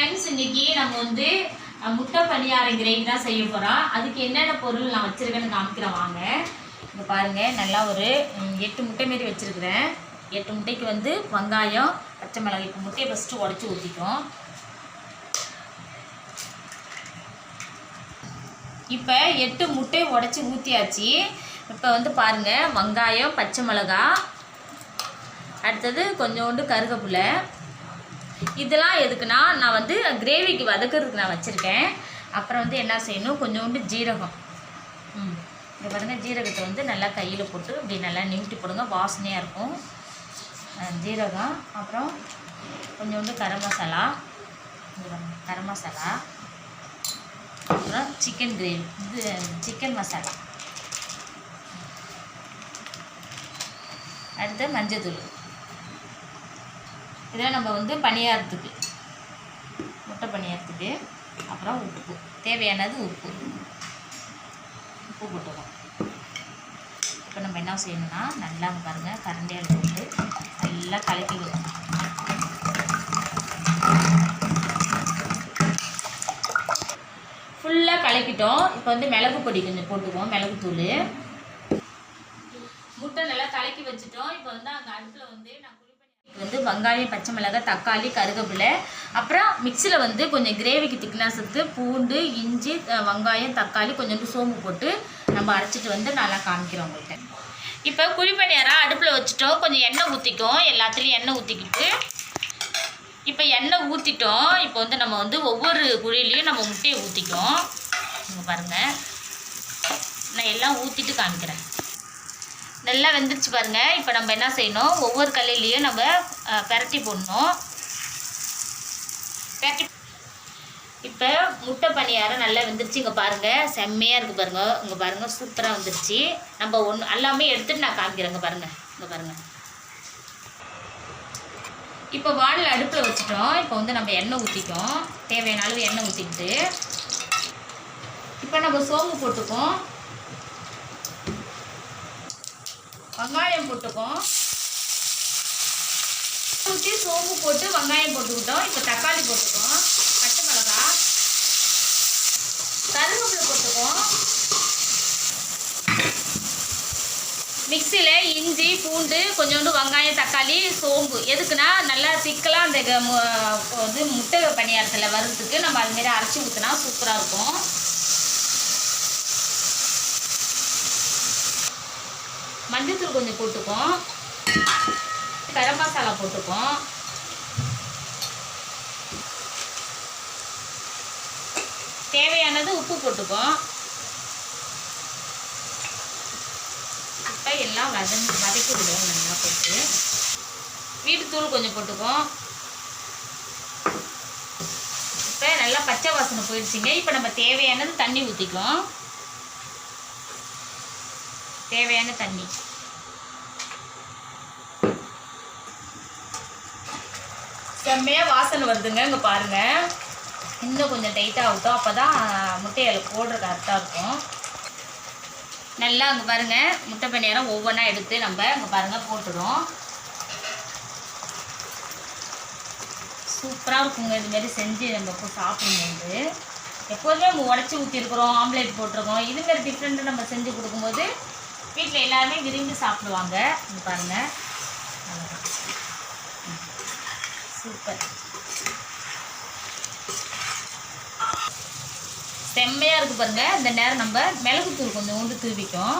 Friends இன்னைக்கு நம்ம வந்து முட்டை பணியாரம் கிரேவி தான் செய்ய போகிறோம் அதுக்கு என்னென்ன பொருள் நான் வச்சுருக்கேன்னு காமிக்கிறேன் வாங்க. இங்கே பாருங்கள் நல்லா ஒரு எட்டு முட்டை மாரி வச்சுருக்கிறேன். எட்டு முட்டைக்கு வந்து வெங்காயம் பச்சை மிளகாய் இப்போ முட்டையை ஃபஸ்ட்டு உடச்சி ஊற்றிக்கும் இப்போ எட்டு முட்டையை உடச்சி ஊற்றியாச்சு இப்போ வந்து பாருங்கள் வெங்காயம் பச்சை மிளகா அடுத்தது கொஞ்சோண்டு கருவேப்பிலை இதெல்லாம் எதுக்குன்னா நான் வந்து கிரேவிக்கு வதக்கிறதுக்கு நான் வச்சுருக்கேன். அப்புறம் வந்து என்ன செய்யணும்? கொஞ்சோண்டு ஜீரகம். ம். இங்கே பாருங்கள் ஜீரகத்தை வந்து நல்லா கையில் போட்டு இப்படி நல்லா நிமிட்டி போடுங்க. வாசனையாக இருக்கும். ஜீரகம். அப்புறம் கொஞ்சோண்டு கரம் மசாலா. கரம் மசாலா. அப்புறம் சிக்கன் கிரேவி இது சிக்கன் மசாலா. அடுத்து மஞ்சத்தூள். இதெல்லாம் நம்ம வந்து பணியாரத்துக்கு முட்டை பணியாரத்துக்கு அப்புறம் உப்பு. தேவையானது உப்பு. உப்பு போட்டுக்கணும். இப்போ நம்ம என்ன செய்யணும்னா நல்லா பாருங்கள் கரண்டியால் போட்டு நல்லா கலக்கி விடணும் ஃபுல்லாக கலக்கிட்டோம். இப்போ வந்து மிளகு பொடி கொஞ்சம் போட்டுக்குவோம் மிளகுத்தூள் முட்டை நல்லா கலக்கி வச்சுட்டோம். இப்போ வந்து அங்கே அடுப்பில் வந்து நான் வந்து வெங்காயம் பச்சை மிளகாய் தக்காளி கருகப்பிலை. அப்புறம் மிக்சியில் வந்து கொஞ்சம் கிரேவிக்கு திக்னஸுக்கு பூண்டு இஞ்சி வெங்காயம் தக்காளி கொஞ்சோண்டு சோம்பு போட்டு நம்ம அரைச்சிட்டு வந்து நல்லா காமிக்கிறோம் உங்கள்கிட்ட இப்போ குழிப்பணியாரம் அடுப்பில் வச்சுட்டோம். கொஞ்சம் எண்ணெய் ஊற்றிட்டோம் எல்லாத்துலேயும் எண்ணெய் ஊற்றிக்கிட்டு இப்போ எண்ணெய் ஊற்றிட்டோம் இப்போ வந்து நம்ம வந்து ஒவ்வொரு குழிலையும் நம்ம முட்டையை ஊற்றிக்கும் இங்கே பாருங்கள் நான் எல்லாம் ஊற்றிட்டு காமிக்கிறேன். நல்லா வெந்துருச்சு பாருங்கள் இப்போ நம்ம என்ன செய்யணும்? ஒவ்வொரு கல்லையிலையும் நம்ம பரட்டி போடணும். பரட்டி இப்போ முட்டை பணியாரம் நல்லா வெந்துருச்சு. இங்கே பாருங்கள் செம்மையாக இருக்குது பாருங்கள் இங்கே பாருங்கள் சூப்பராக வந்துருச்சு. நம்ம ஒன்று எல்லாமே எடுத்துகிட்டு நான் காமிக்கிறேங்க பாருங்கள் இங்கே பாருங்கள் இப்போ வானில் அடுப்பில் வச்சுட்டோம். இப்போ வந்து நம்ம எண்ணெய் ஊற்றிட்டோம் தேவையான அளவு எண்ணெய் ஊற்றிக்கிட்டு இப்போ நம்ம சோம்பு போட்டுக்கோம் வெங்காயம் போட்டுக்கோம். ஊற்றி சோம்பு போட்டு வெங்காயம் போட்டுக்கிட்டோம். இப்போ தக்காளி போட்டுக்கோம். பச்சை மிளகா. கருவேப்பிலை போட்டுக்கோம். மிக்சியில் இஞ்சி பூண்டு கொஞ்சோண்டு வெங்காயம் தக்காளி சோம்பு. எதுக்குன்னா நல்லா சிக்கலாக அந்த க- வந்து முட்டை பணியாரத்தில் வறுத்துக்கு நம்ம அதுமாரி அரைச்சி ஊற்றினா சூப்பராக இருக்கும். மஞ்சத்தூள் கொஞ்சம் போட்டுக்கோம் கரம் மசாலா போட்டுக்கோம் தேவையானது உப்பு போட்டுப்போம் இப்போ எல்லாம் வதங்கி வதக்கி விடுவோம் நல்லா போட்டு. வீட்டுத்தூள் கொஞ்சம் போட்டுக்கோம் இப்போ நல்லா பச்சை வாசனை போயிடுச்சுங்க. இப்போ நம்ம தேவையானது தண்ணி ஊற்றிக்கலாம் தேவையான தண்ணி. செம்மையாக வாசனை வருதுங்க இங்கே பாருங்கள் இன்னும் கொஞ்சம் டைட்டாக ஆகட்டும் அப்போ தான் முட்டையில் போடுற கரெக்டாக இருக்கும். நல்லா அங்கே பாருங்க முட்டை பணியாரம் ஒவ்வொன்றா எடுத்து நம்ம இங்கே பாருங்க போட்டுடும் சூப்பராக இருக்குங்க இதுமாரி செஞ்சு நம்ம இப்போ சாப்பிடும்போது எப்போதுமே நம்ம உடச்சி ஊற்றிருக்கிறோம் ஆம்லேட் போட்டிருக்கோம். இதுமாரி டிஃப்ரெண்ட்டாக நம்ம செஞ்சு கொடுக்கும்போது வீட்டில் எல்லாருமே விரும்பி சாப்பிடுவாங்க. இங்கே பாருங்கள் அவ்வளவுதான். சூப்பர் செம்மையாக இருக்குது பாருங்க. இந்த நேரம் நம்ம மிளகுத்தூள் கொஞ்சம் உண்டு தூவிக்கும்.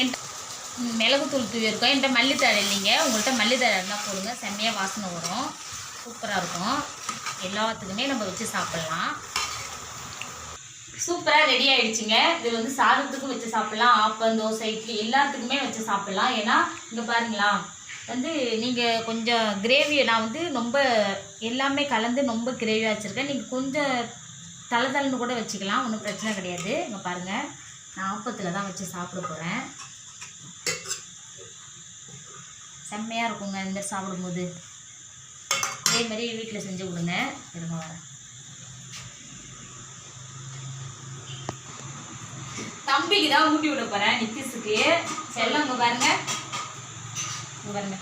என் மிளகுத்தூள் தூவிருக்கோம் என்கிட்ட மல்லித்தழை இல்லைங்க. உங்கள்கிட்ட மல்லித்தழை இருந்தால் போடுங்க. செம்மையாக வாசனை வரும். சூப்பராக இருக்கும். எல்லாத்துக்குமே நம்ம வச்சு சாப்பிட்லாம். சூப்பராக ரெடி ஆகிடுச்சிங்க இது வந்து சாதத்துக்கும் வச்சு சாப்பிட்லாம். ஆப்பம் தோசை இட்லி எல்லாத்துக்குமே வச்சு சாப்பிட்லாம். ஏன்னா இங்கே பாருங்களா வந்து நீங்கள் கொஞ்சம் கிரேவி நான் வந்து ரொம்ப எல்லாமே கலந்து ரொம்ப கிரேவியாக வச்சுருக்கேன். நீங்கள் கொஞ்சம் தலை தலைன்னு கூட வச்சுக்கலாம் ஒன்றும் பிரச்சனை கிடையாது. இங்கே பாருங்கள் நான் ஆப்பத்தில் தான் வச்சு சாப்பிட போகிறேன் செம்மையாக இருக்குங்க இந்த சாப்பிடும்போது. இதே மாதிரி வீட்டில் செஞ்சு கொடுங்க. திரும்ப வரேன் தம்பிக்கு தான் ஊட்டி விட போகிறேன் நித்திஸுக்கு செல்லம் பாருங்கள் பாருங்க.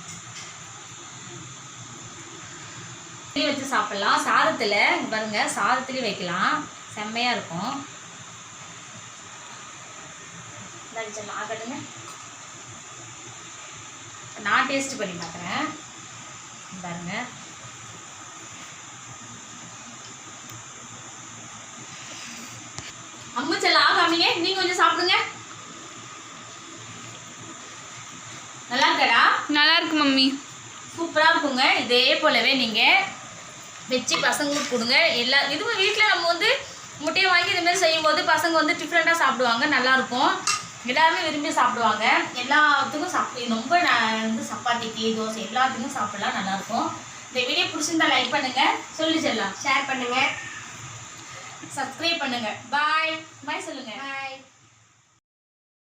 வச்சு சாப்பிடலாம். சாதத்தில் பாருங்க சாதத்துலேயும் வைக்கலாம். செம்மையாக இருக்கும். ஆகட்டுங்க நான் டேஸ்ட் பண்ணி பார்க்குறேன் பாருங்க. அம்முச்சல் ஆகாமீங்க நீங்க கொஞ்சம் சாப்பிடுங்க. நல்லா இருக்கடா நல்லா இருக்கு மம்மி. சூப்பராக இருக்குங்க இதே போலவே நீங்கள் வச்சு பசங்களுக்கு கொடுங்க. எல்லா இதுவும் வீட்டில் நம்ம வந்து முட்டையை வாங்கி இதுமாரி செய்யும்போது பசங்க வந்து டிஃப்ரெண்ட்டாக சாப்பிடுவாங்க நல்லாயிருக்கும் எல்லாருமே விரும்பி சாப்பிடுவாங்க. எல்லாத்துக்கும் சாப்பிடு ரொம்ப நான் வந்து சப்பாத்திக்கு தோசை எல்லாத்துக்கும் சாப்பிடலாம் நல்லாயிருக்கும் இந்த வீடியோ பிடிச்சிருந்தா லைக் பண்ணுங்கள் சொல்லி செல்லாம் ஷேர் பண்ணுங்க. சப்ஸ்கிரைப் பண்ணுங்கள் பாய் பாய் சொல்லுங்கள் பாய்